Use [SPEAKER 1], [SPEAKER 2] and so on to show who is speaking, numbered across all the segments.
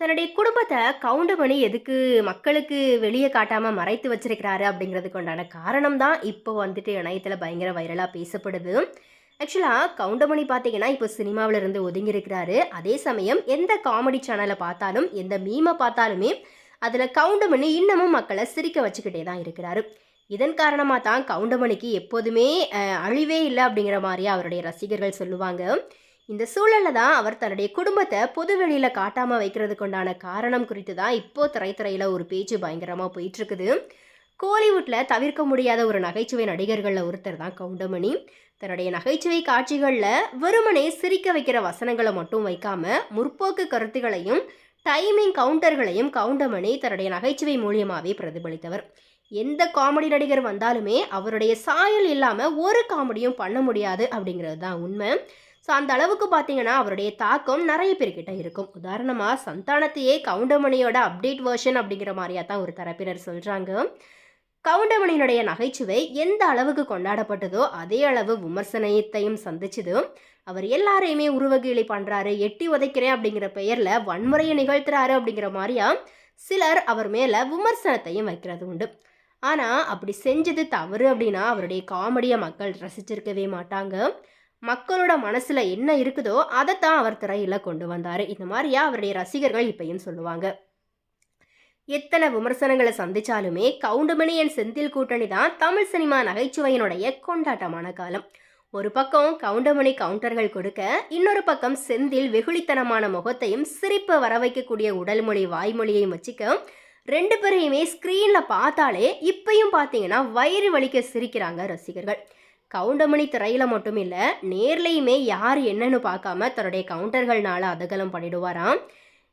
[SPEAKER 1] தன்னுடைய குடும்பத்தை கவுண்டமணி எதுக்கு மக்களுக்கு வெளியே காட்டாமல் மறைத்து வச்சிருக்கிறாரு அப்படிங்கிறதுக்கு உண்டான காரணம் தான் இப்போ வந்துட்டு இணையத்தில் பயங்கர வைரலாக பேசப்படுது. ஆக்சுவலாக கவுண்டமணி பார்த்தீங்கன்னா இப்போ சினிமாவில் இருந்து ஒதுங்கி இருக்கிறாரு. அதே சமயம் எந்த காமெடி சேனலை பார்த்தாலும் எந்த மீமை பார்த்தாலுமே அதில் கவுண்டமணி இன்னமும் மக்களை சிரிக்க வச்சுக்கிட்டே தான் இருக்கிறாரு. இதன் காரணமாக தான் கவுண்டமணிக்கு எப்போதுமே அழிவே இல்லை அப்படிங்கிற மாதிரி அவருடைய ரசிகர்கள் சொல்லுவாங்க. இந்த சூழலில் தான் அவர் தன்னுடைய குடும்பத்தை பொது வெளியில் காட்டாமல் வைக்கிறதுக்குண்டான காரணம் குறித்து தான் இப்போ திரைத்துறையில் ஒரு பேச்சு பயங்கரமாக போயிட்டுருக்குது. கோலிவுட்டில் தவிர்க்க முடியாத ஒரு நகைச்சுவை நடிகர்களில் ஒருத்தர் தான் கவுண்டமணி. தன்னுடைய நகைச்சுவை காட்சிகளில் வெறுமனே சிரிக்க வைக்கிற வசனங்களை மட்டும் வைக்காம முற்போக்கு கருத்துகளையும் டைமிங் கவுண்டர்களையும் கவுண்டமணி தன்னுடைய நகைச்சுவை மூலியமாகவே பிரதிபலித்தவர். எந்த காமெடி நடிகர் வந்தாலுமே அவருடைய சாயல் இல்லாமல் ஒரு காமெடியும் பண்ண முடியாது அப்படிங்கிறது தான் உண்மை. ஸோ அந்த அளவுக்கு பார்த்தீங்கன்னா அவருடைய தாக்கம் நிறைய பேர்கிட்ட இருக்கும். உதாரணமாக சந்தானத்தையே கவுண்டமணியோட அப்டேட் வேர்ஷன் அப்படிங்கிற மாதிரியா தான் ஒரு தரப்பினர் சொல்கிறாங்க கவுண்டமணியினுடைய நகைச்சுவை எந்த அளவுக்கு கொண்டாடப்பட்டதோ அதே அளவு விமர்சனத்தையும் சந்திச்சது. அவர் எல்லாரையுமே உருவகீழி பண்ணுறாரு எட்டி உதைக்கிறேன் அப்படிங்கிற பெயரில் வன்முறையை நிகழ்த்துறாரு அப்படிங்கிற மாதிரியா சிலர் அவர் மேலே விமர்சனத்தையும் வைக்கிறது உண்டு. ஆனால் அப்படி செஞ்சது தவறு அப்படின்னா அவருடைய காமெடியை மக்கள் ரசிச்சிருக்கவே மாட்டாங்க. மக்களோட மனசில் என்ன இருக்குதோ அதைத்தான் அவர் திரையில் கொண்டு வந்தார். இந்த மாதிரியா அவருடைய ரசிகர்கள் இப்பயும் சொல்லுவாங்க. எத்தனை விமர்சனங்களை சந்திச்சாலுமே கவுண்டமணி என் செந்தில் கூட்டணி தான் தமிழ் சினிமா நகைச்சுவையினுடைய கொண்டாட்டமான காலம். ஒரு பக்கம் கவுண்டமணி கவுண்டர்கள் கொடுக்க இன்னொரு பக்கம் செந்தில் வெகுளித்தனமான முகத்தையும் சிரிப்பை வர வைக்கக்கூடிய உடல் மொழி வாய்மொழியையும் வச்சுக்க ரெண்டு பேரையுமே ஸ்க்ரீனில் பார்த்தாலே இப்பையும் பார்த்தீங்கன்னா வயிறு வலிக்க சிரிக்கிறாங்க ரசிகர்கள். கவுண்டமணி திரையில் மட்டும் இல்லை நேர்லையுமே யார் என்னன்னு பார்க்காம தன்னுடைய கவுண்டர்கள்னால அதகலம் பண்ணிடுவாராம்.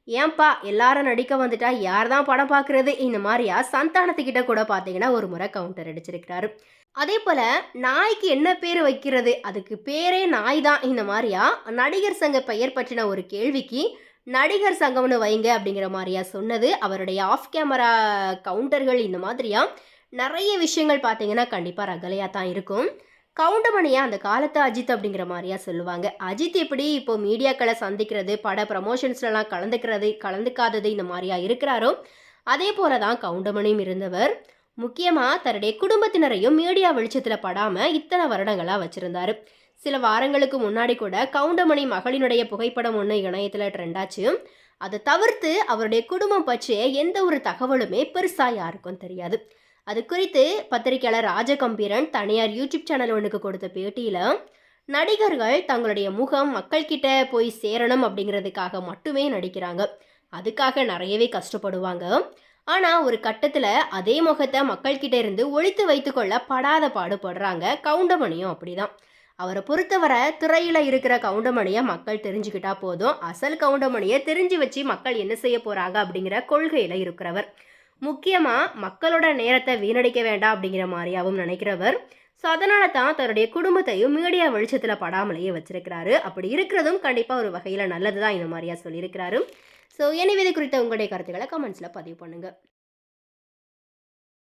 [SPEAKER 1] ஏன்பா எல்லாரும் நடிக்க வந்துட்டா யார் தான் படம் பார்க்குறது? இந்த மாதிரியா சந்தானத்துக்கிட்ட கூட பார்த்தீங்கன்னா ஒரு முறை கவுண்டர் அடிச்சிருக்கிறாரு. அதே போல் நாய்க்கு என்ன பேர் வைக்கிறது? அதுக்கு பேரே நாய் தான் இந்த மாதிரியா? நடிகர் சங்க பெயர் பற்றின ஒரு கேள்விக்கு நடிகர் சங்கம்னு வைங்க அப்படிங்கிற மாதிரியா சொன்னது. அவருடைய ஆஃப் கேமரா கவுண்டர்கள் இந்த மாதிரியா? நிறைய விஷயங்கள் பார்த்தீங்கன்னா கண்டிப்பாக ரகலையாக தான் இருக்கும். கவுண்டமணியா அந்த காலத்து அஜித் அப்படிங்கிற மாதிரியா சொல்லுவாங்க. அஜித் எப்படி இப்போ மீடியாக்களை சந்திக்கிறது பட ப்ரமோஷன்ஸ்லலாம் கலந்துக்கிறது கலந்துக்காதது இந்த மாதிரியா இருக்கிறாரோ அதே போல தான் கவுண்டமணியும் இருந்தவர். முக்கியமாக தன்னுடைய குடும்பத்தினரையும் மீடியா வெளிச்சத்தில் படாமல் இத்தனை வருடங்களாக வச்சுருந்தாரு. சில வாரங்களுக்கு முன்னாடி கூட கவுண்டமணி மகளினுடைய புகைப்படம் ஒன்று இணையத்தில் ட்ரெண்டாச்சு அதை தவிர்த்து அவருடைய குடும்பம் பற்றிய எந்த ஒரு தகவலுமே பெருசாக யாருக்கும் தெரியாது. அது குறித்து பத்திரிகையாளர் ராஜகம்பீரன் தனியார் யூடியூப் சேனல் ஒன்றுக்கு கொடுத்த பேட்டியில் நடிகர்கள் தங்களுடைய முகம் மக்கள்கிட்ட போய் சேரணும் அப்படிங்கிறதுக்காக மட்டுமே நடிக்கிறாங்க. அதுக்காக நிறையவே கஷ்டப்படுவாங்க. ஆனால் ஒரு கட்டத்தில் அதே முகத்தை மக்கள்கிட்ட இருந்து ஒழித்து வைத்துக்கொள்ள படாத பாடுபடுறாங்க கவுண்டமணியும் அப்படிதான். அவரை பொறுத்தவரை துறையில் இருக்கிற கவுண்டமணியை மக்கள் தெரிஞ்சுக்கிட்டா போதும். அசல் கவுண்டமணியை தெரிஞ்சு வச்சு மக்கள் என்ன செய்ய போகிறாங்க அப்படிங்கிற கொள்கையில் இருக்கிறவர். முக்கியமாக மக்களோட நேரத்தை வீணடிக்க வேண்டாம் அப்படிங்கிற மாதிரியாவும் நினைக்கிறவர். ஸோ அதனால தான் தன்னுடைய குடும்பத்தையும் மீடியா வெளிச்சத்தில் படாமலேயே வச்சிருக்கிறாரு. அப்படி இருக்கிறதும் கண்டிப்பாக ஒரு வகையில் நல்லது தான் இந்த மாதிரியா சொல்லியிருக்கிறாரு. ஸோ எனவே இது குறித்த உங்களுடைய கருத்துக்களை கமெண்ட்ஸில் பதிவு பண்ணுங்கள்